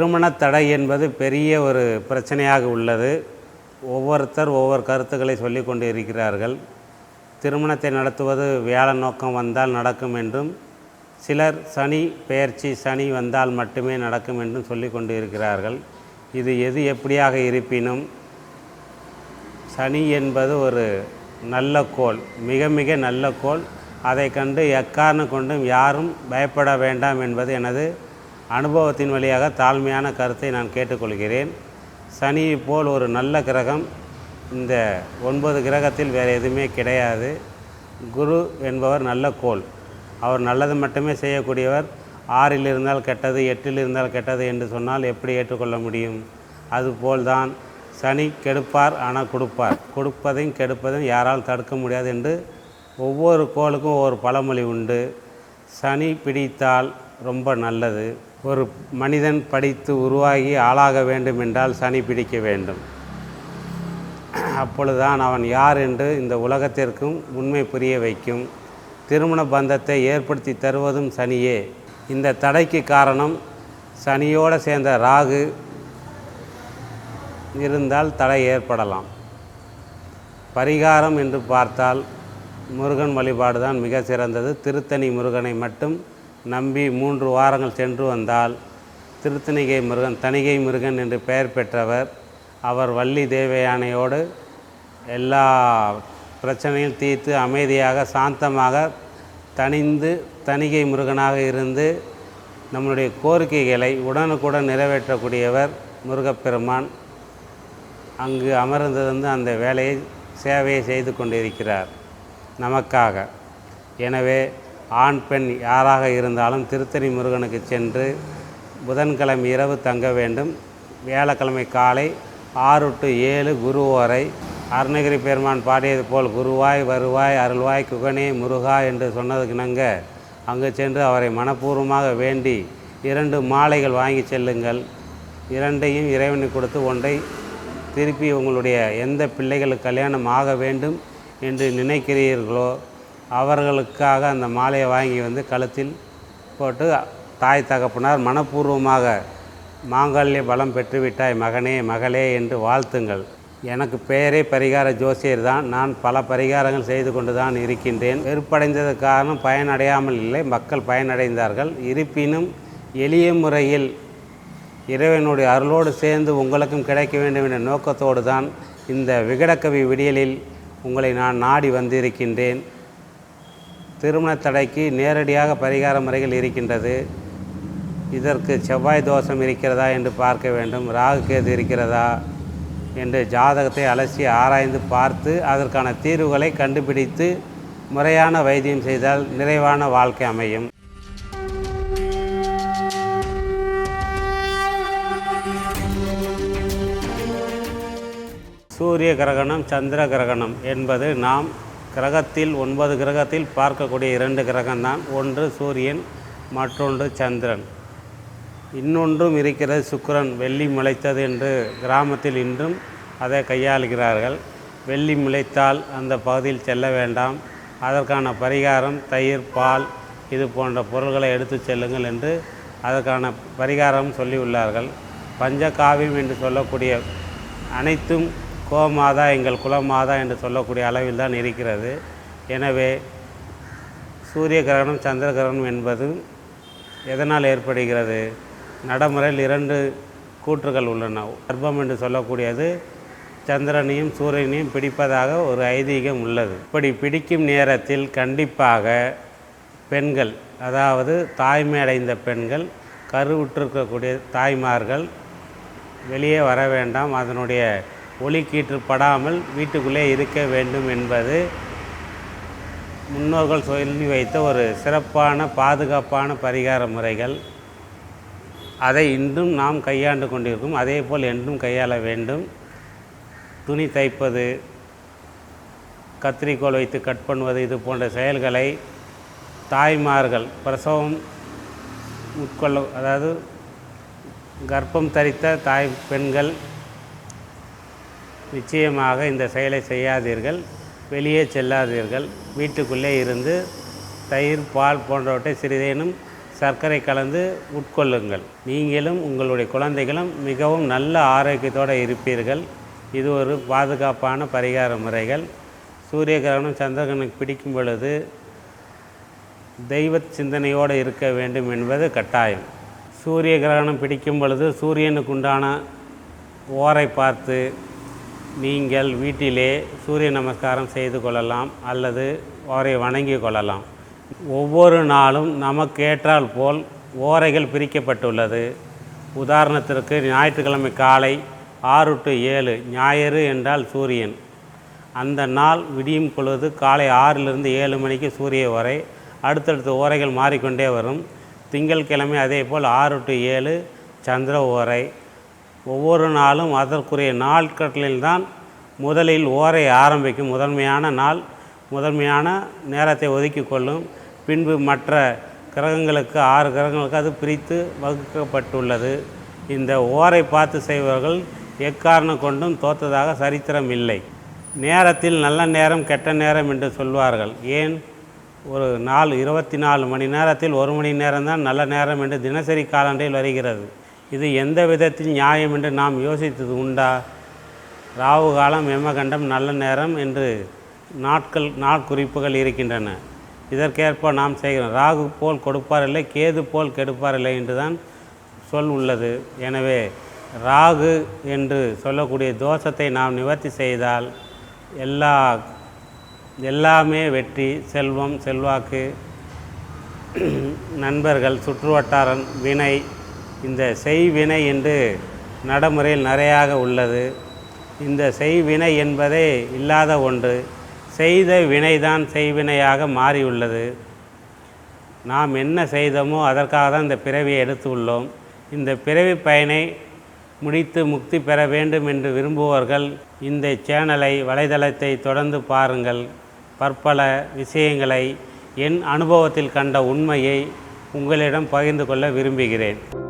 திருமண தடை என்பது பெரிய ஒரு பிரச்சனையாக உள்ளது. ஒவ்வொருத்தர் ஒவ்வொரு கருத்துக்களை சொல்லி கொண்டு இருக்கிறார்கள் திருமணத்தை நடத்துவது வியாழ நோக்கம் வந்தால் நடக்கும் என்றும் சிலர் சனி பெயர்ச்சி சனி வந்தால் மட்டுமே நடக்கும் என்றும் சொல்லி கொண்டு இருக்கிறார்கள் இது எது எப்படியாக இருப்பினும் சனி என்பது ஒரு நல்ல கோள் மிக மிக நல்ல கோள். அதை கண்டு எக்காரணம் கொண்டும் யாரும் பயப்பட வேண்டாம் என்பது எனது அனுபவத்தின் வழியாக தாழ்மையான கருத்தை நான் கேட்டுக்கொள்கிறேன். சனி போல் ஒரு நல்ல கிரகம். இந்த ஒன்பது கிரகத்தில் வேறு எதுவுமே கிடையாது. குரு என்பவர் நல்ல கோள். அவர் நல்லது மட்டுமே செய்யக்கூடியவர். ஆறில் இருந்தால் கெட்டது எட்டில் இருந்தால் கெட்டது என்று சொன்னால் எப்படி ஏற்றுக்கொள்ள முடியும்? அதுபோல்தான் சனி கெடுப்பார் ஆனால் கொடுப்பார். கொடுப்பதையும் கெடுப்பதையும் யாரால் தடுக்க முடியாது என்று ஒவ்வொரு கோளுக்கும் ஒவ்வொரு பழமொழி உண்டு. சனி பிடித்தால் ரொம்ப நல்லது. ஒரு மனிதன் படித்து உருவாகி ஆளாக வேண்டும் என்றால் சனி பிடிக்க வேண்டும். அப்பொழுதுதான் அவன் யார் என்று இந்த உலகத்திற்கும் உண்மை புரிய வைக்கும். திருமண பந்தத்தை ஏற்படுத்தி தருவதும் சனியே. இந்த தடைக்கு காரணம் சனியோடு சேர்ந்த ராகு இருந்தால் தடை ஏற்படலாம். பரிகாரம் என்று பார்த்தால் முருகன் வழிபாடு தான் மிக சிறந்தது. திருத்தணி முருகனை மட்டும் நம்பி மூன்று வாரங்கள் சென்று வந்தால் திருத்தணிகை முருகன் தணிகை முருகன் என்று பெயர் பெற்றவர். அவர் வள்ளி தேவயானையோடு எல்லா பிரச்சனையும் தீர்த்து அமைதியாக சாந்தமாக தணிந்து தணிகை முருகனாக இருந்து நம்முடைய கோரிக்கைகளை உடனுக்குடன் நிறைவேற்றக்கூடியவர் முருகப்பெருமான். அங்கு அமர்ந்திருந்து அந்த வேலையை சேவையை செய்து கொண்டிருக்கிறார். நமக்காக. எனவே ஆண் பெண் யாராக இருந்தாலும் திருத்தணி முருகனுக்கு சென்று புதன்கிழமை இரவு தங்க வேண்டும். வியாழக்கிழமை காலை ஆறு டு ஏழு குரு வரை அருணகிரி பெருமான் பாடியது போல் குருவாய் வருவாய் அருள்வாய் குகனே முருகா என்று சொன்னதுக்கிணங்க அங்கு சென்று அவரை மனப்பூர்வமாக வேண்டி இரண்டு மாலைகள் வாங்கி செல்லுங்கள். இரண்டையும் இறைவனுக்கு கொடுத்து ஒன்றை திருப்பி உங்களுடைய எந்த பிள்ளைகளுக்கு கல்யாணம் ஆக வேண்டும் என்று நினைக்கிறீர்களோ அவர்களுக்காக அந்த மாலையை வாங்கி வந்து கழுத்தில் போட்டு தாய் தகப்பனார் மனப்பூர்வமாக மாங்கல்ய பலம் பெற்றுவிட்டாய் மகனே மகளே என்று வாழ்த்துங்கள். எனக்கு பெயரே பரிகார ஜோசியர் தான். நான் பல பரிகாரங்கள் செய்து கொண்டு தான் இருக்கின்றேன். வெறுப்படைந்தது காரணம் பயனடையாமல் இல்லை. மக்கள் பயனடைந்தார்கள். இருப்பினும் எளிய முறையில் இறைவனுடைய அருளோடு சேர்ந்து உங்களுக்கும் கிடைக்க வேண்டும் என்ற நோக்கத்தோடு தான் இந்த விகடக்கவி விடியலில் உங்களை நான் நாடி வந்திருக்கின்றேன். திருமண தடைக்கு நேரடியாக பரிகார முறைகள் இருக்கின்றது. இதற்கு செவ்வாய் தோஷம் இருக்கிறதா என்று பார்க்க வேண்டும். ராகு கேது இருக்கிறதா என்று ஜாதகத்தை அலசி ஆராய்ந்து பார்த்து அதற்கான தீர்வுகளை கண்டுபிடித்து முறையான வைத்தியம் செய்தால் நிறைவான வாழ்க்கை அமையும். சூரிய கிரகணம் சந்திர கிரகணம் என்பது நாம் கிரகத்தில் ஒன்பது கிரகத்தில் பார்க்கக்கூடிய இரண்டு கிரகம்தான். ஒன்று சூரியன் மற்றொன்று சந்திரன். இன்னொன்றும் இருக்கிறது சுக்கரன். வெள்ளி முளைத்தது என்று கிராமத்தில் இன்றும் அதை கையாளுகிறார்கள். வெள்ளி முளைத்தால் அந்த பகுதியில் செல்ல வேண்டாம். அதற்கான பரிகாரம் தயிர் பால் இது போன்ற பொருள்களை எடுத்து செல்லுங்கள் என்று அதற்கான பரிகாரம் சொல்லியுள்ளார்கள். பஞ்சகாவியம் என்று சொல்லக்கூடிய அனைத்தும் கோமாதா எங்கள் குலமாதா என்று சொல்லக்கூடிய அளவில் தான் இருக்கிறது. எனவே சூரிய கிரகணம் சந்திர கிரகணம் என்பது எதனால் ஏற்படுகிறது? நடைமுறையில் இரண்டு கூற்றுகள் உள்ளன. கர்ப்பம் என்று சொல்லக்கூடியது சந்திரனையும் சூரியனையும் பிடிப்பதாக ஒரு ஐதீகம் உள்ளது. இப்படி பிடிக்கும் நேரத்தில் கண்டிப்பாக பெண்கள் அதாவது தாய்மை அடைந்த பெண்கள் கருவுற்றிருக்கக்கூடிய தாய்மார்கள் வெளியே வர வேண்டாம். அதனுடைய ஒளிக்கீற்று படாமல் வீட்டுக்குள்ளே இருக்க வேண்டும் என்பது முன்னோர்கள் சொல்லி வைத்த ஒரு சிறப்பான பாதுகாப்பான பரிகார முறைகள். அதை இன்றும் நாம் கையாண்டு கொண்டிருக்கும். அதே போல் என்றும் கையாள வேண்டும். துணி தைப்பது கத்திரிக்கோல் வைத்து கட் பண்ணுவது இது போன்ற செயல்களை தாய்மார்கள் பிரசவம் உட்கொள்ள அதாவது கர்ப்பம் தரித்த தாய் பெண்கள் நிச்சயமாக இந்த செயலை செய்யாதீர்கள். வெளியே செல்லாதீர்கள். வீட்டுக்குள்ளே இருந்து தயிர் பால் போன்றவற்றை சிறிதேனும் சர்க்கரை கலந்து உட்கொள்ளுங்கள். நீங்களும் உங்களுடைய குழந்தைகளும் மிகவும் நல்ல ஆரோக்கியத்தோடு இருப்பீர்கள். இது ஒரு பாதுகாப்பான பரிகார முறைகள். சூரிய கிரகணம் சந்திரகனுக்கு பிடிக்கும் பொழுது தெய்வ சிந்தனையோடு இருக்க வேண்டும் என்பது கட்டாயம். சூரிய கிரகணம் பிடிக்கும் பொழுது சூரியனுக்கு உண்டான ஓரை பார்த்து நீங்கள் வீட்டிலே சூரிய நமஸ்காரம் செய்து கொள்ளலாம் அல்லது ஓரை வணங்கி கொள்ளலாம். ஒவ்வொரு நாளும் நமக்கு ஏற்றால் போல் ஓரைகள் பிரிக்கப்பட்டுள்ளது. உதாரணத்திற்கு ஞாயிற்றுக்கிழமை காலை ஆறு டு ஏழு ஞாயிறு என்றால் சூரியன். அந்த நாள் விடியும் பொழுது காலை ஆறிலிருந்து ஏழு மணிக்கு சூரிய ஓரை அடுத்தடுத்த ஓரைகள் மாறிக்கொண்டே வரும். திங்கள்கிழமை அதே போல் ஆறு டு ஏழு சந்திர ஓரை ஒவ்வொரு நாளும் அதற்குரிய நாட்களில்தான் முதலில் ஓரை ஆரம்பிக்கும். முதன்மையான நாள் முதன்மையான நேரத்தை ஒதுக்கி கொள்ளும். பின்பு மற்ற கிரகங்களுக்கு ஆறு கிரகங்களுக்கு அது பிரித்து வகுக்கப்பட்டுள்ளது. இந்த ஓரை பார்த்து செய்பவர்கள் எக்காரணம் கொண்டும் தோற்றதாக சரித்திரம் இல்லை. நேரத்தில் நல்ல நேரம் கெட்ட நேரம் என்று சொல்வார்கள். ஏன்? ஒரு நாள் இருபத்தி நாலு மணி நேரத்தில் ஒரு மணி நேரம்தான் நல்ல நேரம் என்று தினசரி காலண்டில் வருகிறது. இது எந்த விதத்தில் நியாயம் என்று நாம் யோசித்தது உண்டா? ராவு காலம் எமகண்டம் நல்ல நேரம் என்று நாட்கள் நாட்குறிப்புகள் இருக்கின்றன. இதற்கேற்ப நாம் செய்கிறோம். ராகு போல் கொடுப்பாரில்லை கேது போல் கெடுப்பாரில்லை என்று தான் சொல் உள்ளது. எனவே ராகு என்று சொல்லக்கூடிய தோஷத்தை நாம் நிவர்த்தி செய்தால் எல்லா எல்லாமே வெற்றி செல்வம் செல்வாக்கு நண்பர்கள் சுற்றுவட்டாரம் வினை இந்த செய்வினை என்று நடைமுறையில் நிறையாக உள்ளது. இந்த செய்வினை என்பதே இல்லாத ஒன்று. செய்த வினைதான் செய்வினையாக மாறியுள்ளது. நாம் என்ன செய்தோமோ அதற்காக தான் இந்த பிறவியை எடுத்துள்ளோம் இந்த பிறவி பயனை முடித்து முக்தி பெற வேண்டும் என்று விரும்புபவர்கள் இந்த சேனலை வலைதளத்தை தொடர்ந்து பாருங்கள். பற்பல விஷயங்களை என் அனுபவத்தில் கண்ட உண்மையை உங்களிடம் பகிர்ந்து கொள்ள விரும்புகிறேன்.